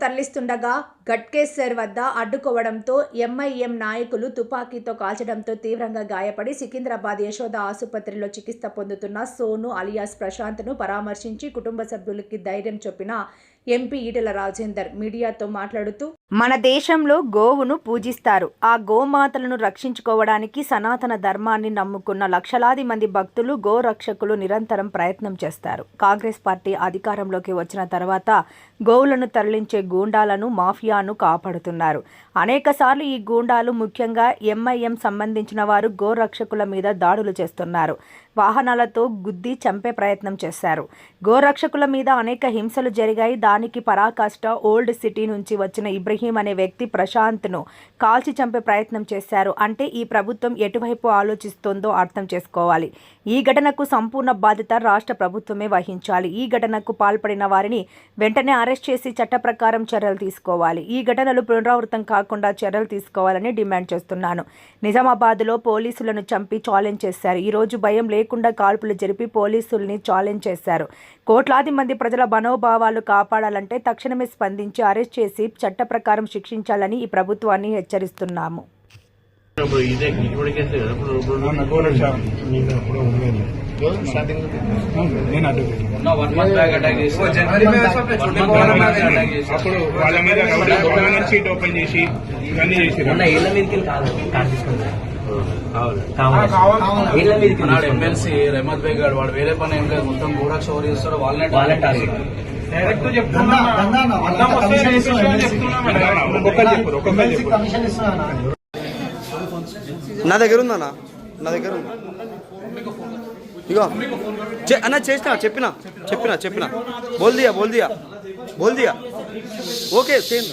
తరలిస్తుండగా గట్కేశ్వర్ వద్ద అడ్డుకోవడంతో ఎంఐఎం నాయకులు తుపాకీతో కాల్చడంతో తీవ్రంగా గాయపడి సికింద్రాబాద్ యశోద ఆసుపత్రిలో చికిత్స పొందుతున్న సోను అలియాస్ ప్రశాంత్ను పరామర్శించి కుటుంబ సభ్యులకి ధైర్యం చెప్పిన ఎంపీ ఈటెల రాజేందర్ మీడియాతో మాట్లాడుతూ మన దేశంలో గోవును పూజిస్తారు. ఆ గోమాతలను రక్షించుకోవడానికి సనాతన ధర్మాన్ని నమ్ముకున్న లక్షలాది మంది భక్తులు గోరక్షకులు నిరంతరం ప్రయత్నం చేస్తారు. కాంగ్రెస్ పార్టీ అధికారంలోకి వచ్చిన తర్వాత గోవులను తరలించే గూండాలను మాఫియాను కాపాడుతున్నారు. అనేకసార్లు ఈ గూండాలు ముఖ్యంగా ఎంఐఎం సంబంధించిన వారు గోరక్షకుల మీద దాడులు చేస్తున్నారు. వాహనాలతో గుద్ది చంపే ప్రయత్నం చేశారు. గోరక్షకుల మీద అనేక హింసలు జరిగాయి. దానికి పరాకాష్ట ఓల్డ్ సిటీ నుంచి వచ్చిన ఇబ్రహీం అనే వ్యక్తి ప్రశాంత్ను కాల్చి చంపే ప్రయత్నం చేశారు. అంటే ఈ ప్రభుత్వం ఎటువైపు ఆలోచిస్తోందో అర్థం చేసుకోవాలి. ఈ ఘటనకు సంపూర్ణ బాధ్యత రాష్ట్ర ప్రభుత్వమే వహించాలి. ఈ ఘటనకు పాల్పడిన వారిని వెంటనే అరెస్ట్ చేసి చట్ట ప్రకారం చర్యలు తీసుకోవాలి. ఈ ఘటనలు పునరావృతం కాకుండా చర్యలు తీసుకోవాలని డిమాండ్ చేస్తున్నాను. నిజామాబాద్లో పోలీసులను చంపి ఛాలెంజ్ చేశారు. ఈ రోజు భయం లేకుండా కాల్పులు జరిపి పోలీసుల్ని ఛాలెంజ్ చేశారు. కోట్లాది మంది ప్రజల మనోభావాలు కాపాడాలంటే తక్షణమే స్పందించి అరెస్ట్ చేసి చట్ట ప్రకారం శిక్షించాలని ఈ ప్రభుత్వాన్ని హెచ్చరిస్తున్నాము. అప్పుడు వాళ్ళ మీద ఓపెన్ చేసి ఇవన్నీ చేసి నాడు ఎమ్మెల్సీ రెహమత్ బేగ్ గారు వాడు వేరే పని ఏం లేదు. మొత్తం కూడా షోర్ చేస్తారు వాళ్ళనే వాళ్ళ టార్గెట్ డైరెక్ట్ చెప్తున్నా. నా దగ్గర ఉందన్నా. నా దగ్గర ఉంది ఇగో. చే- అన్న చేసిన చెప్పిన చెప్పిన చెప్పిన. బోల్ దియా బోల్ దియా బోల్ దియా ఓకే సేమ్